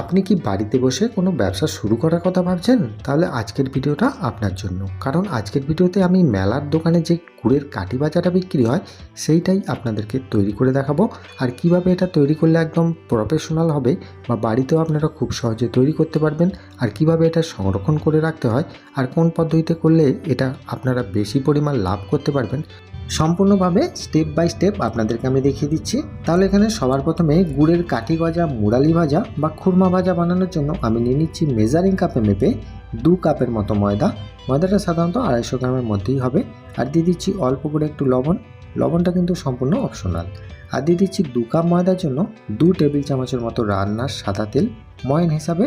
আপনি কি বাড়িতে বসে কোনো ব্যবসা শুরু করার কথা ভাবছেন? তাহলে আজকের ভিডিওটা আপনার জন্য। কারণ আজকের ভিডিওতে আমি মেলার দোকানে যে গুড়ের কাঠি বাজাটা বিক্রি হয়, সেইটাই আপনাদেরকে তৈরি করে দেখাবো। আর কীভাবে এটা তৈরি করলে একদম প্রফেশনাল হবে বা বাড়িতেও আপনারা খুব সহজে তৈরি করতে পারবেন, আর কীভাবে এটা সংরক্ষণ করে রাখতে হয়, আর কোন পদ্ধতিতে করলে এটা আপনারা বেশি পরিমাণ লাভ করতে পারবেন সম্পূর্ণভাবে স্টেপ বাই স্টেপ আপনাদেরকে আমি দেখিয়ে দিচ্ছি। তাহলে এখানে সবার প্রথমে গুড়ের কাঠি গজা মুরালি ভাজা বা খুরমা ভাজা বানানোর জন্য আমি নিয়ে নিচ্ছি মেজারিং কাপে মেপে দু কাপের মতো ময়দা। ময়দাটা সাধারণত আড়াইশো গ্রামের মধ্যেই হবে। আর দিয়ে দিচ্ছি অল্প করে একটু লবণ। লবণটা কিন্তু সম্পূর্ণ অপশনাল আর দিয়ে দিচ্ছি দু কাপ ময়দার জন্য দু টেবিল চামচের মতো রান্নার সাদা তেল। ময়ন হিসাবে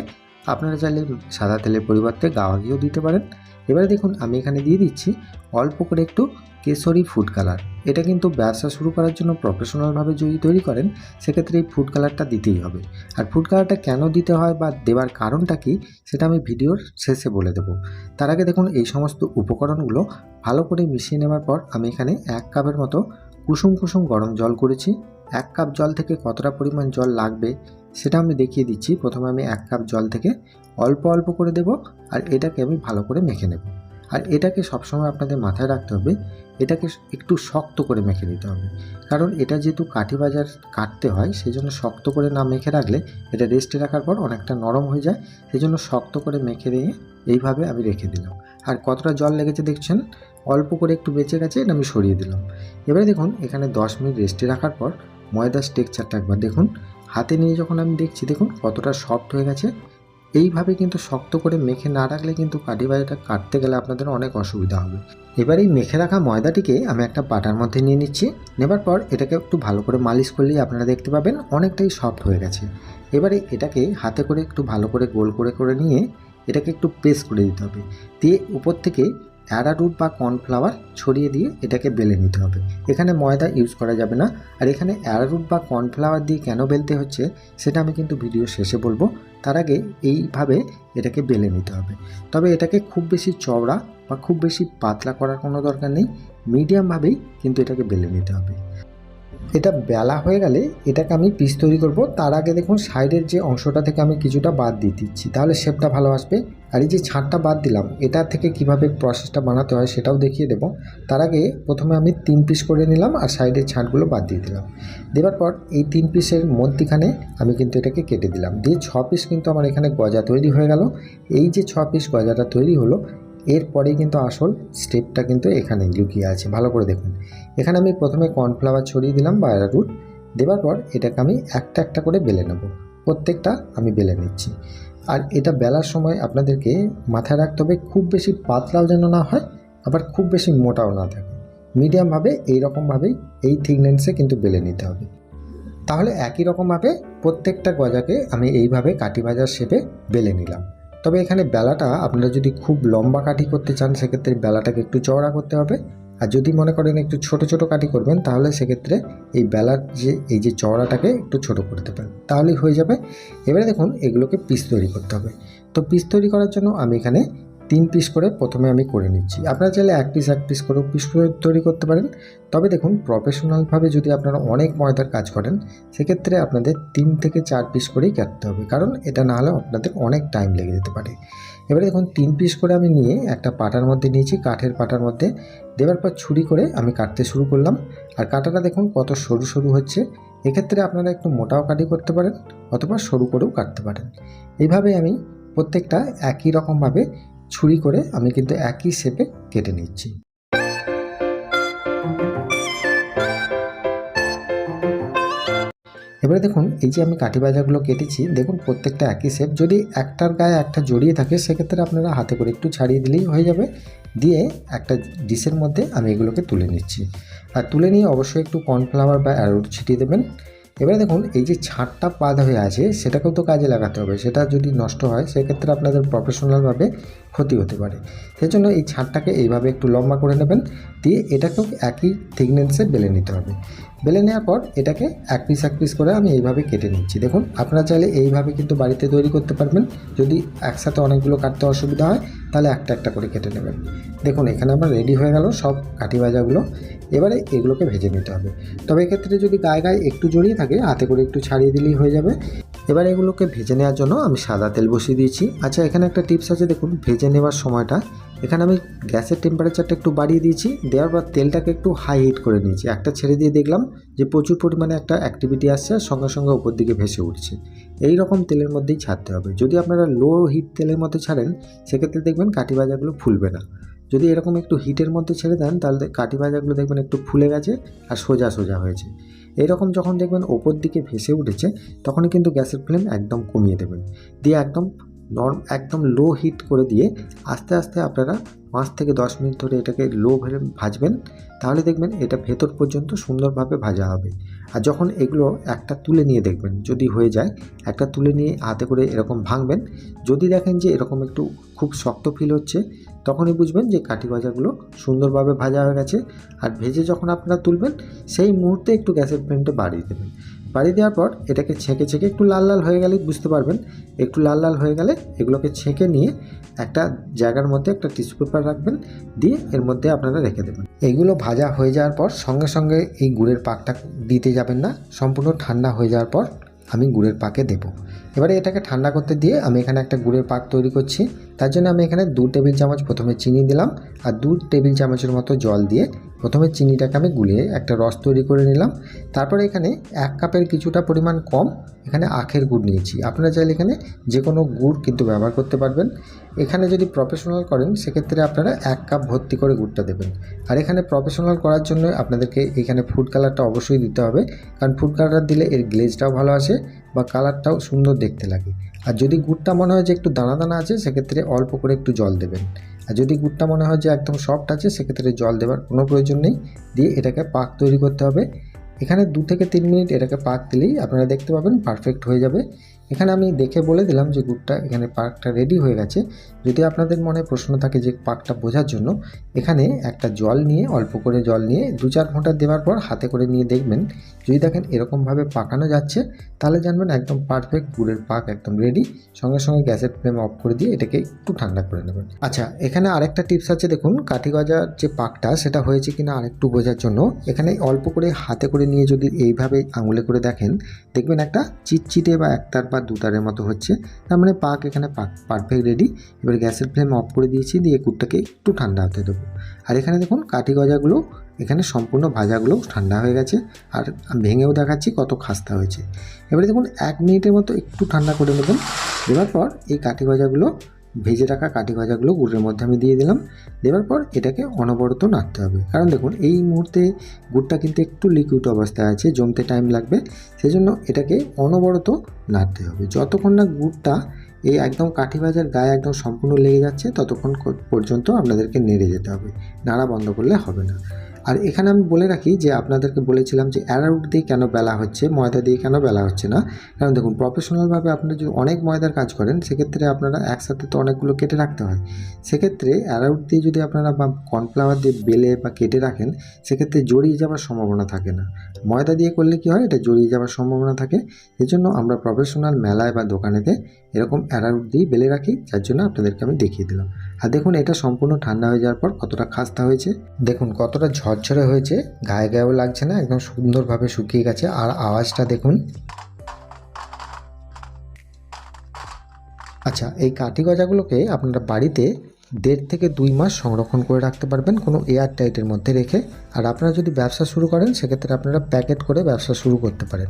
আপনারা চাইলে সাদা তেলের পরিবর্তে গাওয়া ঘিও দিতে পারেন। এবারে দেখুন, আমি এখানে দিয়ে দিচ্ছি অল্প করে একটু কেশরি ফুড কালার এটা কিন্তু ব্যবসা শুরু করার জন্য প্রফেশনালভাবে যদি তৈরি করেন, সেক্ষেত্রে এই ফুড কালারটা দিতেই হবে। আর ফুড কালারটা কেন দিতে হয় বা দেওয়ার কারণটা কি, সেটা আমি ভিডিওর শেষে বলে দেবো। তার আগে দেখুন এই সমস্ত উপকরণগুলো ভালো করে মিশিয়ে নেওয়ার পর আমি এখানে এক কাপের মতো কুসুম কুসুম গরম জল করেছি। এক কাপ জল থেকে কতটা পরিমাণ জল লাগবে, সেটা আমি দেখিয়ে দিচ্ছি। প্রথমে আমি এক কাপ জল থেকে অল্প অল্প করে দেব আর এটাকে আমি ভালো করে মেখে নেব। আর এটাকে সবসময় আপনাদের মাথায় রাখতে হবে, এটাকে একটু শক্ত করে মেখে দিতে হবে। কারণ এটা যেহেতু কাঠি বাজার কাটতে হয় সেই জন্য শক্ত করে না মেখে রাখলে এটা রেস্টে রাখার পর অনেকটা নরম হয়ে যায়। সেই জন্য শক্ত করে মেখে দিয়ে এইভাবে আমি রেখে দিলাম। আর কতটা জল লেগেছে দেখছেন? অল্প করে একটু বেঁচে গেছে, এটা আমি সরিয়ে দিলাম। এবারে দেখুন, এখানে দশ মিনিট রেস্টে রাখার পর ময়দার স্টেকচারটা একবার দেখুন। হাতে নিয়ে যখন আমি দেখছি, দেখুন কতটা সফট হয়ে গেছে। এইভাবে কিন্তু শক্ত করে মেখে না রাখলে কিন্তু কাঠি বাজাটা কাটতে গেলে আপনাদের অনেক অসুবিধা হবে। এবার এই মেখে রাখা ময়দাটিকে আমি একটা বাটার মধ্যে নিয়ে নিচ্ছি। নেবার পর এটাকে একটু ভালো করে মালিশ করলেই আপনারা দেখতে পাবেন অনেকটাই সফট হয়ে গেছে। এবারে এটাকে হাতে করে একটু ভালো করে গোল করে করে নিয়ে এটাকে একটু প্রেস করে দিতে হবে। দিয়ে উপর থেকে অ্যারারুট বা কর্নফ্লাওয়ার ছড়িয়ে দিয়ে এটাকে বেলে নিতে হবে। এখানে ময়দা ইউজ করা যাবে না। আর এখানে অ্যারারুট বা কর্নফ্লাওয়ার দিয়ে কেন বেলতে হচ্ছে, সেটা আমি কিন্তু ভিডিও শেষে বলব। তার আগে এইভাবে এটাকে বেলে নিতে হবে। তবে এটাকে খুব বেশি চওড়া বা খুব বেশি পাতলা করার কোনো দরকার নেই। মিডিয়ামভাবেই কিন্তু এটাকে বেলে নিতে হবে। এটা বেলা হয়ে গেলে এটাকে আমি পিস তৈরি করব। তার আগে দেখুন সাইডের যে অংশটা থেকে আমি কিছুটা বাদ দিয়ে দিচ্ছি। তাহলে শেপটা ভালো আসবে। আর এই যে ছাঁটটা বাদ দিলাম, এটা থেকে কীভাবে প্রসেসটা বানাতে হয় সেটাও দেখিয়ে দেবো। তার আগে প্রথমে আমি তিন পিস করে নিলাম আর সাইডের ছাঁটগুলো বাদ দিয়ে দিলাম। দেওয়ার পর এই তিন পিসের মধ্যিখানে আমি কিন্তু এটাকে কেটে দিলাম। দিয়ে ছ পিস কিন্তু আমার এখানে গজা তৈরি হয়ে গেল। এই যে ছ পিস গজাটা তৈরি হলো এরপরেই কিন্তু আসল স্টেপটা কিন্তু এখানে লুকিয়ে আছে। ভালো করে দেখুন। এখানে আমি প্রথমে কর্নফ্লাওয়ার ছড়িয়ে দিলাম বা রুট দেওয়ার পর এটাকে আমি একটা একটা করে বেলে নেব। প্রত্যেকটা আমি বেলে নিচ্ছি। আর এটা বেলার সময় আপনাদেরকে মাথায় রাখতে হবে, খুব বেশি পাতলাও যেন না হয়, আবার খুব বেশি মোটাও না থাকে। মিডিয়ামভাবে এইরকমভাবেই এই থিকনেন্সে কিন্তু বেলে নিতে হবে। তাহলে একই রকমভাবে প্রত্যেকটা গজাকে আমি এইভাবে কাঠি ভাজার শেপে বেলে নিলাম। তবে এখানে বেলাটা আপনারা যদি খুব লম্বা কাঠি করতে চান, সেক্ষেত্রে বেলাটাকে একটু চওড়া করতে হবে। আর যদি মনে করেন একটু ছোট ছোট কাঠি করবেন, তাহলে সেক্ষেত্রে এই বেলার যে, এই যে চওড়াটাকে একটু ছোট করে দেবেন। তাহলেই হয়ে যাবে। এবারে দেখুন, এগুলোকে পিস তৈরি করতে হবে। তো পিস তৈরি করার জন্য আমি এখানে তিন পিস করে প্রথমে আমি করে নিচ্ছি। আপনারা চাইলে এক পিস এক পিস করেও পিস করে তৈরি করতে পারেন। তবে দেখুন প্রফেশনালভাবে যদি আপনারা অনেক ময়দার কাজ করেন, সেক্ষেত্রে আপনাদের তিন থেকে চার পিস করেই কাটতে হবে। কারণ এটা না হলে আপনাদের অনেক টাইম লেগে যেতে পারে। এবারে দেখুন, তিন পিস করে আমি নিয়ে একটা পাটার মধ্যে নিয়েছি, কাঠের পাটার মধ্যে। দেওয়ার পর ছুরি করে আমি কাটতে শুরু করলাম। আর কাটাটা দেখুন, কত সরু সরু হচ্ছে। এক্ষেত্রে আপনারা একটু মোটাও কাটি করতে পারেন, অথবা সরু করেও কাটতে পারেন। এইভাবে আমি প্রত্যেকটা একই রকমভাবে ছুরি করে আমি কিন্তু একই শেপে কেটে নিচ্ছি। এবারে দেখুন, এই যে আমি কাঠি বাজাগুলো কেটেছি, দেখুন প্রত্যেকটা একই শেপ। যদি একটার গায়ে একটা জড়িয়ে থাকে, সেক্ষেত্রে আপনারা হাতে করে একটু ছাড়িয়ে দিলেই হয়ে যাবে। দিয়ে একটা ডিশের মধ্যে আমি এগুলোকে তুলে নিচ্ছি। আর তুলে নিয়ে অবশ্যই একটু কর্নফ্লাওয়ার বা অ্যারোট ছিটিয়ে দেবেন। এবারে দেখুন, এই যে ছাঁটটা পাদ হয়ে আছে, সেটাকেও তো কাজে লাগাতে হবে। সেটা যদি নষ্ট হয়, সেক্ষেত্রে আপনাদের প্রফেশনালভাবে ক্ষতি হতে পারে। সেজন্য এই ছাঁটটাকে এইভাবে একটু লম্বা করে নেবেন, দিয়ে এটাকেও একই থিকনেন্সে বেলে নিতে হবে। বেলে নেওয়ার পর এটাকে এক পিস এক পিস করে আমি এইভাবে কেটে নিচ্ছি। দেখুন, আপনারা চাইলে এইভাবে কিন্তু বাড়িতে তৈরি করতে পারবেন। যদি একসাথে অনেকগুলো কাটতে অসুবিধা হয় তাহলে একটা একটা করে কেটে নেবেন। দেখুন, এখানে আমার রেডি হয়ে গেল সব কাঠি ভাজাগুলো। এবারে এগুলোকে ভেজে নিতে হবে। তবে এক্ষেত্রে যদি গায়ে গায়ে একটু জড়িয়ে থাকে, হাতে করে একটু ছাড়িয়ে দিলেই হয়ে যাবে। এবার এগুলোকে ভেজে নেওয়ার জন্য আমি সাদা তেল বসিয়ে দিয়েছি। আচ্ছা এখানে একটা টিপস আছে, দেখুন, ভেজে নেওয়ার সময়টা। এখানে আমি গ্যাসের টেম্পারেচারটা একটু বাড়িয়ে দিয়েছি। দেওয়ার পর তেলটাকে একটু হাই হিট করে নিয়েছি। একটা ছেড়ে দিয়ে দেখলাম যে প্রচুর পরিমাণে একটা অ্যাক্টিভিটি আসছে আর সঙ্গে সঙ্গে উপর দিকে ভেসে উঠছে। এই রকম তেলের মধ্যেই ছাড়তে হবে। যদি আপনারা লো হিট তেলের মধ্যে ছাড়েন, সেক্ষেত্রে দেখবেন কাঠি ভাজাগুলো ফুলবে না। যদি এরকম একটু হিটের মধ্যে ছেড়ে দেন, তাহলে কাঠি ভাজাগুলো দেখবেন একটু ফুলে গেছে আর সোজা সোজা হয়েছে। এইরকম যখন দেখবেন ওপর দিকে ভেসে উঠেছে, তখনই কিন্তু গ্যাসের ফ্লেম একদম কমিয়ে দেবেন। দিয়ে একদম নর্ম একদম লো হিট করে দিয়ে আস্তে আস্তে আপনারা পাঁচ থেকে দশ মিনিট ধরে এটাকে লো ভাজবেন, তাহলে দেখবেন এটা ভেতর পর্যন্ত সুন্দরভাবে ভাজা হবে। আর যখন এগুলো একটা তুলে নিয়ে দেখবেন, যদি হয়ে যায়, একটা তুলে নিয়ে হাতে করে এরকম ভাঙবেন, যদি দেখেন যে এরকম একটু খুব শক্ত ফিল হচ্ছে, তখনই বুঝবেন যে কাঠি ভাজাগুলো সুন্দরভাবে ভাজা হয়ে গেছে। আর ভেজে যখন আপনারা তুলবেন, সেই মুহূর্তে একটু গ্যাসের ফ্লেমটা বাড়িয়ে দেবেন। বাড়িয়ে দেওয়ার পর এটাকে ছেঁকে ছেঁকে একটু লাল লাল হয়ে গেলে বুঝতে পারবেন। একটু লাল লাল হয়ে গেলে এগুলোকে ছেঁকে নিয়ে একটা জায়গার মধ্যে একটা টিস্যু পেপার রাখবেন, দিয়ে এর মধ্যে আপনারা রেখে দেবেন। এইগুলো ভাজা হয়ে যাওয়ার পর সঙ্গে সঙ্গে এই গুড়ের পাকটা দিতে যাবেন না, সম্পূর্ণ ঠান্ডা হয়ে যাওয়ার পর আমি গুড়ের পাকে দেবো। এবারে এটাকে ঠান্ডা করতে দিয়ে আমি এখানে একটা গুড়ের পাক তৈরি করছি। তার জন্য আমি এখানে দু টেবিল চামচ প্রথমে চিনি দিলাম, আর দু টেবিল চামচের মতো জল দিয়ে প্রথমে চিনিটাকে আমি গুলিয়ে একটা রস তৈরি করে নিলাম। তারপরে এখানে এক কাপের কিছুটা পরিমাণ কম এখানে আখের গুড় নিয়েছি। আপনারা চাইলে এখানে যে কোনো গুড় কিন্তু ব্যবহার করতে পারবেন। এখানে যদি প্রফেশনাল করেন, সেক্ষেত্রে আপনারা এক কাপ ভর্তি করে গুড়টা দেবেন। আর এখানে প্রফেশনাল করার জন্য আপনাদেরকে এখানে ফুড কালারটা অবশ্যই দিতে হবে। কারণ ফুড কালার দিলে এর গ্লেজটাও ভালো আসে বা কালারটাও সুন্দর দেখতে লাগে। আর যদি গুড়টা মনে হয় যে একটু দানা দানা আছে, সেক্ষেত্রে অল্প করে একটু জল দেবেন। আর যদি গুড়টা মনে হয় যে একদম সফট আছে, সেক্ষেত্রে জল দেওয়ার কোনো প্রয়োজন নেই। দিয়ে এটাকে পাক তৈরি করতে হবে। এখানে দু থেকে তিন মিনিট এটাকে পাক দিলেই আপনারা দেখতে পাবেন পারফেক্ট হয়ে যাবে। এখানে আমি দেখে বলে দিলাম যে গুড়টা এখানে পার্কটা রেডি হয়ে গেছে। যদি আপনাদের মনে প্রশ্ন থাকে যে পাকটা বোঝার জন্য, এখানে একটা জল নিয়ে, অল্প করে জল নিয়ে দু চার ঘণ্টা দেওয়ার পর হাতে করে নিয়ে দেখবেন। যদি দেখেন এরকমভাবে পাকানো যাচ্ছে, তাহলে জানবেন একদম পারফেক্ট গুড়ের পাক একদম রেডি সঙ্গে সঙ্গে গ্যাসের ফ্লেম অফ করে দিয়ে এটাকে একটু ঠান্ডা করে নেবেন। আচ্ছা এখানে আরেকটা টিপস আছে দেখুন কাঠি গজার যে পাকটা, সেটা হয়েছে কিনা আরেকটু বোঝার জন্য। এখানে অল্প করে হাতে করে নিয়ে যদি এইভাবে আঙুলে করে দেখেন, দেখবেন একটা চিটচিটে বা একতার বা দুতারের মতো হচ্ছে। তার মানে পাক এখানে পাক পারফেক্ট রেডি এবার গ্যাসের ফ্লেম অফ করে দিয়েছি, দিয়ে কুটটাকে একটু ঠান্ডা হতে দেবো। আর এখানে দেখুন, কাঠি গজাগুলো, এখানে সম্পূর্ণ ভাজাগুলো ঠান্ডা হয়ে গেছে। আর ভেঙেও দেখাচ্ছি কত খাস্তা হয়েছে। এবারে দেখুন, এক মিনিটের মতো একটু ঠান্ডা করে নেবেন। দেওয়ার পর এই কাঠি ভাজাগুলো ভেজে রাখা কাঠি ভাজাগুলো গুড়ের মধ্যে আমি দিয়ে দিলাম। দেওয়ার পর এটাকে অনবরত নাড়তে হবে। কারণ দেখুন, এই মুহূর্তে গুড়টা কিন্তু একটু লিকুইড অবস্থায় আছে, জমতে টাইম লাগবে। সেই জন্য এটাকে অনবরত নাড়তে হবে। যতক্ষণ না গুড়টা এই একদম কাঠি ভাজার গায়ে একদম সম্পূর্ণ লেগে যাচ্ছে, ততক্ষণ পর্যন্ত আপনাদেরকে নেড়ে যেতে হবে। নাড়া বন্ধ করলে হবে না। আর এখানে আমি বলে রাখি যে আপনাদেরকে বলেছিলাম যে অ্যারারুট দিয়ে কেন বেলা হচ্ছে, ময়দা দিয়ে কেন বেলা হচ্ছে না। কারণ দেখুন প্রফেশনালভাবে আপনারা যদি অনেক ময়দার কাজ করেন, সেক্ষেত্রে আপনারা একসাথে তো অনেকগুলো কেটে রাখতে হয়। সেক্ষেত্রে অ্যারারুট দিয়ে যদি আপনারা বা কর্নফ্লাওয়ার দিয়ে বেলে বা কেটে রাখেন, সেক্ষেত্রে জড়িয়ে যাওয়ার সম্ভাবনা থাকে না। ময়দা দিয়ে করলে কি হয়? এটা জড়িয়ে যাওয়ার সম্ভাবনা থাকে। এই জন্য আমরা প্রফেশনাল মেলায় বা দোকানেতে এরকম অ্যারারুট দিয়ে বেলে রাখি, যার জন্য আপনাদেরকে আমি দেখিয়ে দিলাম। আর দেখুন, এটা সম্পূর্ণ ঠান্ডা হয়ে যাওয়ার পর কতটা খাস্তা হয়েছে। দেখুন, কতটা ঝরঝরে হয়েছে, গায়ে গায়েও লাগছে না, একদম সুন্দরভাবে শুকিয়ে গেছে। আর আওয়াজটা দেখুন। আচ্ছা এই কাঠি গজাগুলোকে আপনারা বাড়িতে দেড় থেকে দুই মাস সংরক্ষণ করে রাখতে পারবেন কোনো এয়ার টাইটের মধ্যে রেখে। আর আপনারা যদি ব্যবসা শুরু করেন, সেক্ষেত্রে আপনারা প্যাকেট করে ব্যবসা শুরু করতে পারেন।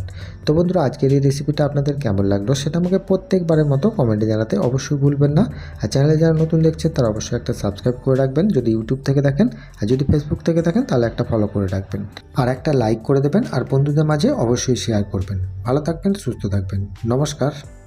তো বন্ধুরা, আজকের এই রেসিপিটা আপনাদের কেমন লাগল সেটা আমাকে প্রত্যেকবারের মতো কমেন্টে জানাতে অবশ্যই ভুলবেন না। আর চ্যানেলে যারা নতুন দেখছেন, তারা অবশ্যই একটা সাবস্ক্রাইব করে রাখবেন। যদি ইউটিউব থেকে দেখেন, আর যদি ফেসবুক থেকে দেখেন, তাহলে একটা ফলো করে রাখবেন। আর একটা লাইক করে দেবেন। আর বন্ধুদের মাঝে অবশ্যই শেয়ার করবেন। ভালো থাকবেন, সুস্থ থাকবেন। নমস্কার।